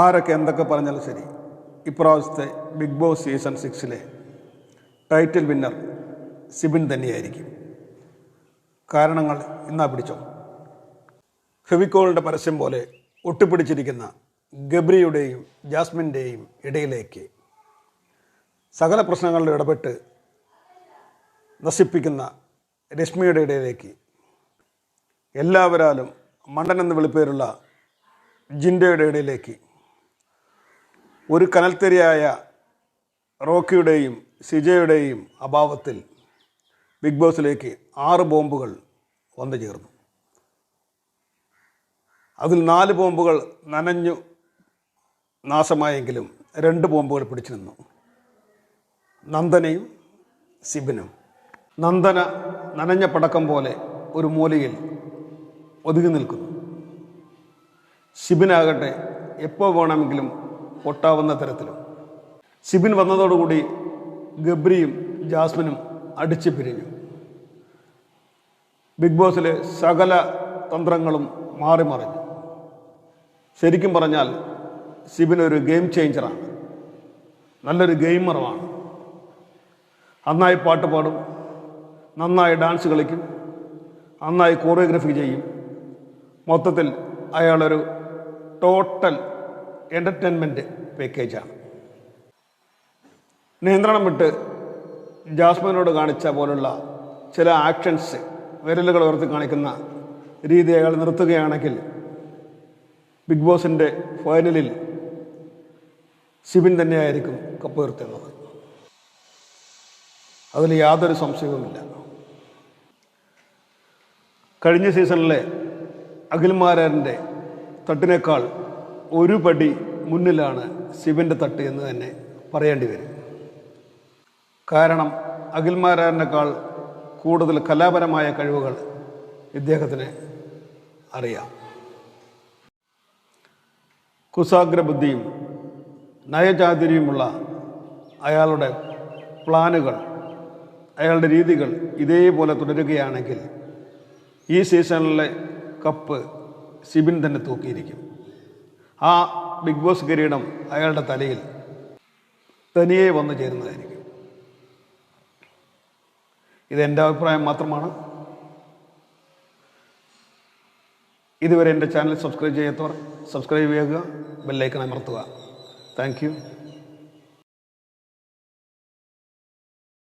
ആരൊക്കെ എന്തൊക്കെ പറഞ്ഞാലും ശരി. ഇപ്രാവശ്യത്തെ Big Boss season six title winner Sibin തന്നെയായിരിക്കും. കാരണങ്ങൾ ഇന്നാ പിടിച്ചോ? ഫെവിക്കോളിന്റെ പരസ്യം പോലെ ഒട്ടിപ്പിടിച്ചിരിക്കുന്ന ഗബ്രിയുടെയും ജാസ്മിന്റെയും ഇടയിലേക്ക് സകല പ്രശ്നങ്ങളിൽ ഇടപെട്ട് നശിപ്പിക്കുന്ന രശ്മിയുടെ ഇടയിലേക്ക് എല്ലാവരാലും മണ്ടൻ എന്ന് വിളിപ്പേരുള്ള ജിൻഡയുടെ ഇടയിലേക്ക് ഒരു കനൽത്തെരിയായ റോക്കിയുടെയും സിജയുടെയും അഭാവത്തിൽ ബിഗ് ബോസിലേക്ക് ആറ് ബോംബുകൾ വന്നു ചേർന്നു. അതിൽ നാല് ബോംബുകൾ നനഞ്ഞു നാശമായെങ്കിലും രണ്ട് ബോംബുകൾ പിടിച്ചു നിന്നു. നന്ദനയും സിബിനും. നന്ദന നനഞ്ഞ പടക്കം പോലെ ഒരു മൂലയിൽ ഒതുങ്ങി നിൽക്കുന്നു. ശിബിനാകട്ടെ എപ്പോൾ വേണമെങ്കിലും പൊട്ടാവുന്ന തരത്തിലും. സിബിൻ വന്നതോടുകൂടി ഗബ്രിയും ജാസ്മിനും അടിച്ച് പിരിഞ്ഞു. ബിഗ് ബോസിലെ സകല തന്ത്രങ്ങളും മാറി മറിഞ്ഞു. ശരിക്കും പറഞ്ഞാൽ സിബിൻ ഒരു ഗെയിം ചേഞ്ചറാണ്. നല്ലൊരു ഗെയിമറുമാണ് നന്നായി പാട്ട് പാടും നന്നായി ഡാൻസ് കളിക്കും നന്നായി കോറിയോഗ്രഫി ചെയ്യും. മൊത്തത്തിൽ അയാളൊരു ടോട്ടൽ എന്റർടൈൻമെന്റ് പാക്കേജാണ് നിയന്ത്രണം വിട്ട് ജാസ്മിനോട് കാണിച്ച പോലുള്ള ചില ആക്ഷൻസ് വിരലുകൾ ഉയർത്തി കാണിക്കുന്ന രീതി അയാൾ നിർത്തുകയാണെങ്കിൽ ബിഗ് ബോസിന്റെ ഫൈനലിൽ സിബിൻ തന്നെയായിരിക്കും കപ്പ് ഉയർത്തുന്നത്. അതിൽ യാതൊരു സംശയവുമില്ല. കഴിഞ്ഞ സീസണിലെ അഖിൽമാരാറിന്റെ തട്ടിനേക്കാൾ ഒരു പടി മുന്നിലാണ് ശിവന്റെ തട്ട് എന്ന് തന്നെ പറയേണ്ടി വരും. കാരണം അഖിൽമാരാറിനേക്കാൾ കൂടുതൽ കലാപരമായ കഴിവുകൾ ഇദ്ദേഹത്തിന് അറിയാം. കുസാഗ്ര ബുദ്ധിയും നയചാതുര്യമുള്ള അയാളുടെ പ്ലാനുകൾ അയാളുടെ രീതികൾ ഇതേപോലെ തുടരുകയാണെങ്കിൽ ഈ സീസണിലെ കപ്പ് സിബിൻ തന്നെ തൂക്കിയിരിക്കും. ആ ബിഗ് ബോസ് കിരീടം അയാളുടെ തലയിൽ തനിയെ വന്നു ചേരുന്നതായിരിക്കും. ഇതെന്റെ അഭിപ്രായം മാത്രമാണ്. ഇതുവരെ എന്റെ ചാനൽ സബ്സ്ക്രൈബ് ചെയ്യാത്തവർ സബ്സ്ക്രൈബ് ചെയ്യുക ബെല്ലൈക്കൺ അമർത്തുക. Thank you